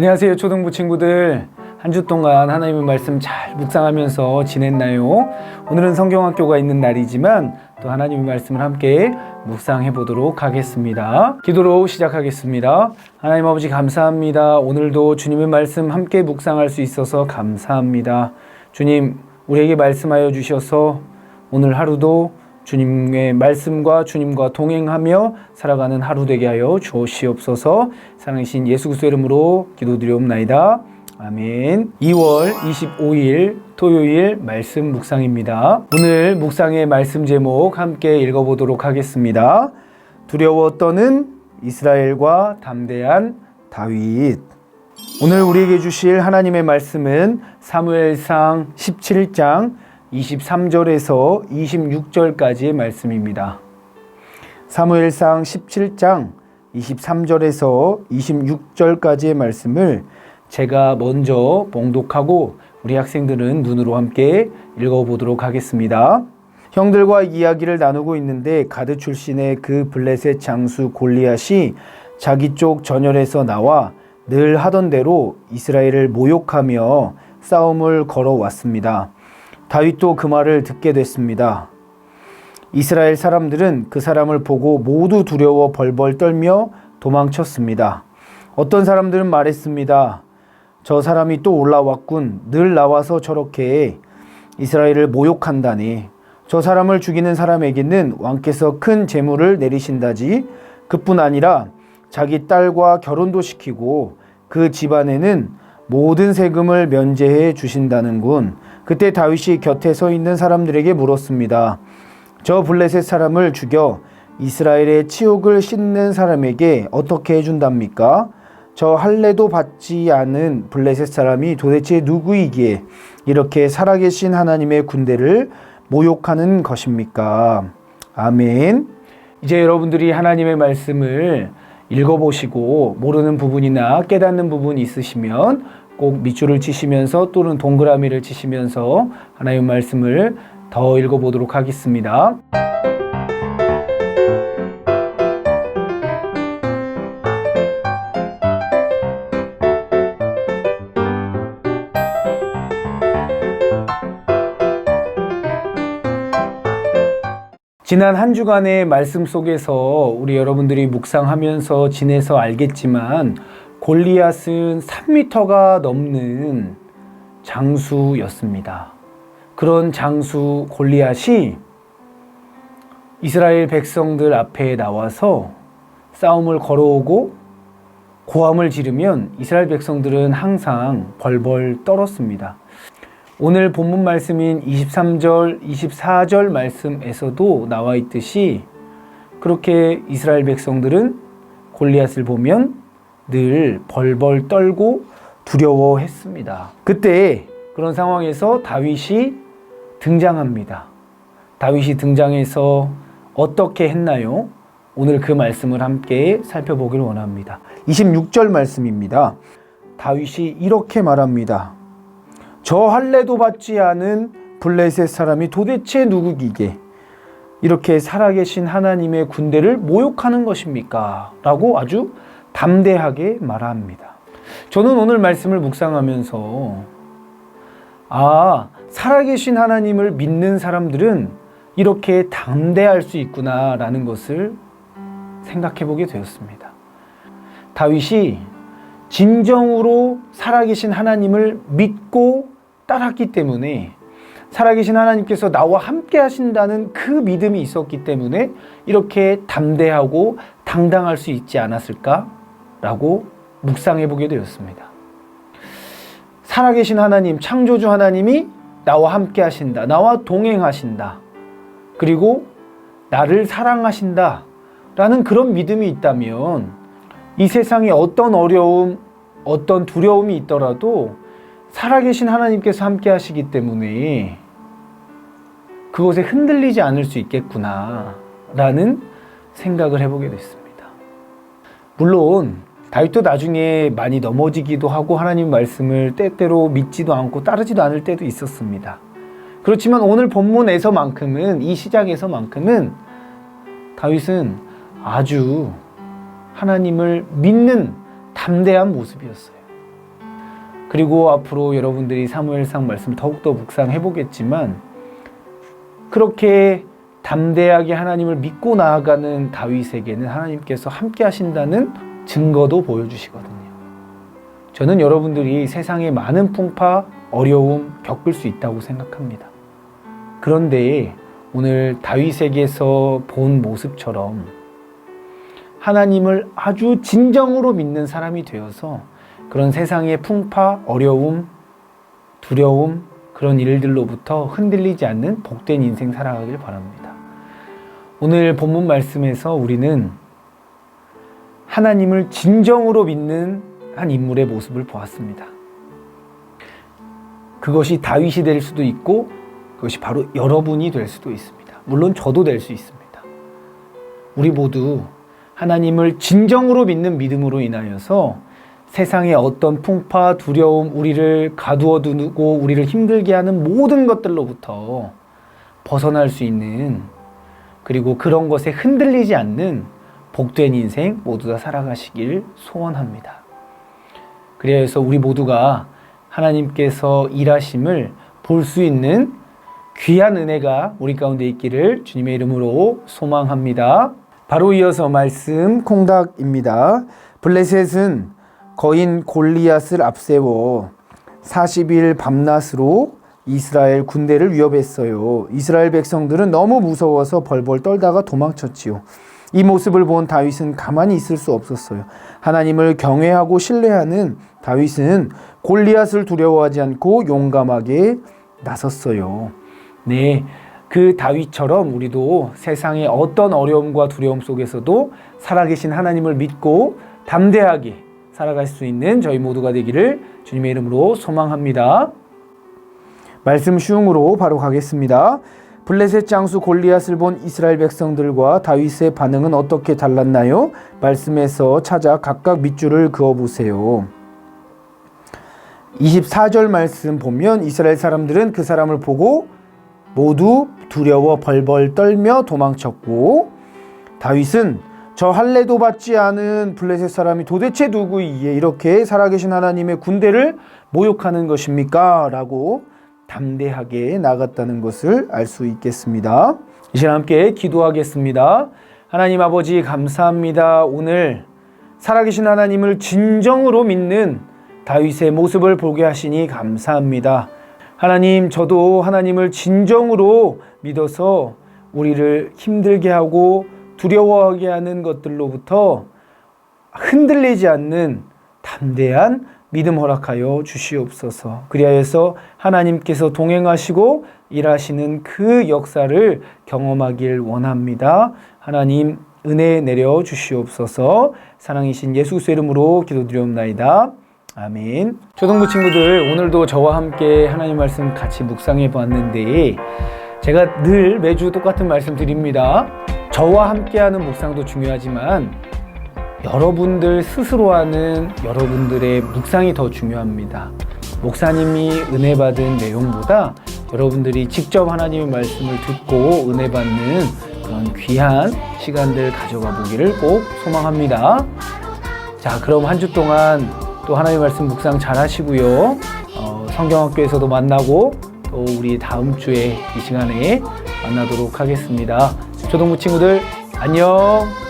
안녕하세요 초등부 친구들. 한 주 동안 하나님의 말씀 잘 묵상하면서 지냈나요? 오늘은 성경학교가 있는 날이지만 또 하나님의 말씀을 함께 묵상해 보도록 하겠습니다. 기도로 시작하겠습니다. 하나님 아버지 감사합니다. 오늘도 주님의 말씀 함께 묵상할 수 있어서 감사합니다. 주님 우리에게 말씀하여 주셔서 오늘 하루도 주님의 말씀과 주님과 동행하며 살아가는 하루 되게 하여 주시옵소서. 사랑하신 예수 그리스도 이름으로 기도드리옵나이다. 아멘. 2월 25일 토요일 말씀 묵상입니다. 오늘 묵상의 말씀 제목 함께 읽어보도록 하겠습니다. 두려워 떠는 이스라엘과 담대한 다윗. 오늘 우리에게 주실 하나님의 말씀은 사무엘상 17장 23절에서 26절까지의 말씀입니다. 사무엘상 17장 23절에서 26절까지의 말씀을 제가 먼저 봉독하고 우리 학생들은 눈으로 함께 읽어보도록 하겠습니다. 형들과 이야기를 나누고 있는데 가드 출신의 그 블레셋 장수 골리앗이 자기 쪽 전열에서 나와 늘 하던 대로 이스라엘을 모욕하며 싸움을 걸어왔습니다. 다윗도 그 말을 듣게 됐습니다. 이스라엘 사람들은 그 사람을 보고 모두 두려워 벌벌 떨며 도망쳤습니다. 어떤 사람들은 말했습니다. 저 사람이 또 올라왔군. 늘 나와서 저렇게 이스라엘을 모욕한다니. 저 사람을 죽이는 사람에게는 왕께서 큰 재물을 내리신다지. 그뿐 아니라 자기 딸과 결혼도 시키고 그 집안에는 모든 세금을 면제해 주신다는군. 그때 다윗이 곁에 서 있는 사람들에게 물었습니다. 저 블레셋 사람을 죽여 이스라엘의 치욕을 씻는 사람에게 어떻게 해준답니까? 저 할례도 받지 않은 블레셋 사람이 도대체 누구이기에 이렇게 살아계신 하나님의 군대를 모욕하는 것입니까? 아멘. 이제 여러분들이 하나님의 말씀을 읽어보시고 모르는 부분이나 깨닫는 부분이 있으시면 꼭 밑줄을 치시면서 또는 동그라미를 치시면서 하나님의 말씀을 더 읽어보도록 하겠습니다. 지난 한 주간의 말씀 속에서 우리 여러분들이 묵상하면서 지내서 알겠지만 골리앗은 3미터가 넘는 장수였습니다. 그런 장수 골리앗이 이스라엘 백성들 앞에 나와서 싸움을 걸어오고 고함을 지르면 이스라엘 백성들은 항상 벌벌 떨었습니다. 오늘 본문 말씀인 23절, 24절 말씀에서도 나와 있듯이 그렇게 이스라엘 백성들은 골리앗을 보면 늘 벌벌 떨고 두려워했습니다. 그때 그런 상황에서 다윗이 등장합니다. 다윗이 등장해서 어떻게 했나요? 오늘 그 말씀을 함께 살펴보길 원합니다. 26절 말씀입니다. 다윗이 이렇게 말합니다. 저 할례도 받지 않은 블레셋 사람이 도대체 누구기게 이렇게 살아계신 하나님의 군대를 모욕하는 것입니까? 라고 아주 담대하게 말합니다. 저는 오늘 말씀을 묵상하면서 아, 살아계신 하나님을 믿는 사람들은 이렇게 담대할 수 있구나라는 것을 생각해 보게 되었습니다. 다윗이 진정으로 살아계신 하나님을 믿고 따랐기 때문에 살아계신 하나님께서 나와 함께 하신다는 그 믿음이 있었기 때문에 이렇게 담대하고 당당할 수 있지 않았을까 라고 묵상해 보게 되었습니다. 살아계신 하나님, 창조주 하나님이 나와 함께 하신다. 나와 동행하신다. 그리고 나를 사랑하신다. 라는 그런 믿음이 있다면 이 세상에 어떤 어려움, 어떤 두려움이 있더라도 살아계신 하나님께서 함께 하시기 때문에 그것에 흔들리지 않을 수 있겠구나. 라는 생각을 해보게 됐습니다. 물론, 다윗도 나중에 많이 넘어지기도 하고 하나님 말씀을 때때로 믿지도 않고 따르지도 않을 때도 있었습니다. 그렇지만 오늘 본문에서만큼은 이 시작에서만큼은 다윗은 아주 하나님을 믿는 담대한 모습이었어요. 그리고 앞으로 여러분들이 사무엘상 말씀 더욱더 묵상해 보겠지만 그렇게 담대하게 하나님을 믿고 나아가는 다윗에게는 하나님께서 함께 하신다는 증거도 보여주시거든요. 저는 여러분들이 세상에 많은 풍파, 어려움 겪을 수 있다고 생각합니다. 그런데 오늘 다윗에게서 본 모습처럼 하나님을 아주 진정으로 믿는 사람이 되어서 그런 세상의 풍파, 어려움, 두려움, 그런 일들로부터 흔들리지 않는 복된 인생 살아가길 바랍니다. 오늘 본문 말씀에서 우리는 하나님을 진정으로 믿는 한 인물의 모습을 보았습니다. 그것이 다윗이 될 수도 있고 그것이 바로 여러분이 될 수도 있습니다. 물론 저도 될 수 있습니다. 우리 모두 하나님을 진정으로 믿는 믿음으로 인하여서 세상의 어떤 풍파, 두려움, 우리를 가두어 두고 우리를 힘들게 하는 모든 것들로부터 벗어날 수 있는 그리고 그런 것에 흔들리지 않는 복된 인생 모두 다 살아가시길 소원합니다. 그래서 우리 모두가 하나님께서 일하심을 볼 수 있는 귀한 은혜가 우리 가운데 있기를 주님의 이름으로 소망합니다. 바로 이어서 말씀 콩닥입니다. 블레셋은 거인 골리앗을 앞세워 40일 밤낮으로 이스라엘 군대를 위협했어요. 이스라엘 백성들은 너무 무서워서 벌벌 떨다가 도망쳤지요. 이 모습을 본 다윗은 가만히 있을 수 없었어요. 하나님을 경외하고 신뢰하는 다윗은 골리앗을 두려워하지 않고 용감하게 나섰어요. 네. 그 다윗처럼 우리도 세상의 어떤 어려움과 두려움 속에서도 살아계신 하나님을 믿고 담대하게 살아갈 수 있는 저희 모두가 되기를 주님의 이름으로 소망합니다. 말씀 쉬움으로 바로 가겠습니다. 블레셋 장수 골리앗을 본 이스라엘 백성들과 다윗의 반응은 어떻게 달랐나요? 말씀에서 찾아 각각 밑줄을 그어 보세요. 24절 말씀 보면 이스라엘 사람들은 그 사람을 보고 모두 두려워 벌벌 떨며 도망쳤고 다윗은 저 할례도 받지 않은 블레셋 사람이 도대체 누구이기에 이렇게 살아계신 하나님의 군대를 모욕하는 것입니까? 라고 담대하게 나갔다는 것을 알 수 있겠습니다. 이 시간 함께 기도하겠습니다. 하나님 아버지 감사합니다. 오늘 살아계신 하나님을 진정으로 믿는 다윗의 모습을 보게 하시니 감사합니다. 하나님, 저도 하나님을 진정으로 믿어서 우리를 힘들게 하고 두려워하게 하는 것들로부터 흔들리지 않는 담대한 믿음 허락하여 주시옵소서. 그리하여서 하나님께서 동행하시고 일하시는 그 역사를 경험하길 원합니다. 하나님 은혜 내려 주시옵소서. 사랑이신 예수 그리스도 이름으로 기도드리옵나이다. 아멘. 초등부 친구들 오늘도 저와 함께 하나님 말씀 같이 묵상해 보았는데 제가 늘 매주 똑같은 말씀 드립니다. 저와 함께하는 묵상도 중요하지만 여러분들 스스로 하는 여러분들의 묵상이 더 중요합니다. 목사님이 은혜 받은 내용보다 여러분들이 직접 하나님의 말씀을 듣고 은혜 받는 그런 귀한 시간들 가져가 보기를 꼭 소망합니다. 자, 그럼 한 주 동안 또 하나님의 말씀 묵상 잘 하시고요. 어, 성경학교에서도 만나고 또 우리 다음 주에 이 시간에 만나도록 하겠습니다. 초등부 친구들 안녕.